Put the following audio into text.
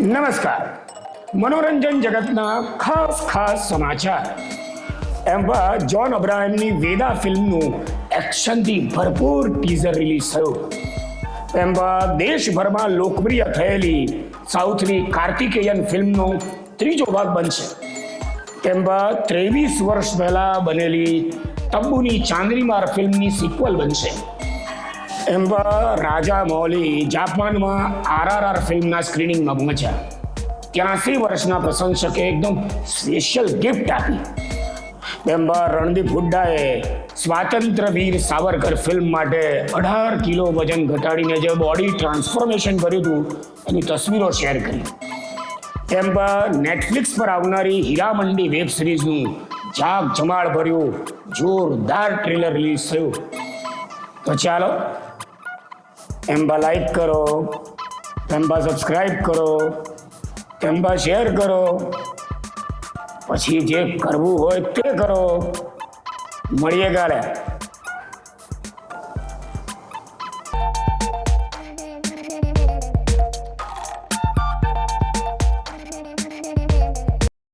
નમસ્કાર. મનોરંજન જગતના ખાસ ખાસ સમાચાર. એમાં જોન અબ્રાહમની વેદા ફિલ્મનું એક્શનથી ભરપૂર ટીઝર રિલીઝ થયું. એમાં દેશભરમાં લોકપ્રિય થયેલી સાઉથની કાર્તિકેયન ફિલ્મનો ત્રીજો ભાગ બનશે. તેમાં ત્રેવીસ વર્ષ પહેલાં બનેલી તબ્બુની ચાંદનીમાર ફિલ્મની સિક્વલ બનશે. એમાં રાજા મૌલી જાપાનમાં આરઆરઆર ફિલ્મના સ્ક્રીનિંગમાં પહોંચ્યા. ત્યાંસી વર્ષના પ્રશંસકે એકદમ સ્પેશિયલ ગિફ્ટ આપી. એમાં રણદીપ હુડ્ડાએ સ્વાતંત્ર્ય વીર સાવરકર ફિલ્મ માટે અઢાર કિલો વજન ઘટાડીને જે બોડી ટ્રાન્સફોર્મેશન કર્યું હતું, એની તસવીરો શેર કરી. એમાં નેટફ્લિક્સ પર આવનારી હીરામંડી વેબ સિરીઝનું જાગ જમાળ ભર્યું, જોરદાર ટ્રેલર રિલીઝ થયું. તો ચાલો એમ્બા લાઈક કરો, એમ્બા સબસ્ક્રાઈબ કરો, એમ્બા શેર કરો. પછી જે કરવું હોય તે કરો. મળીએ ગાળે.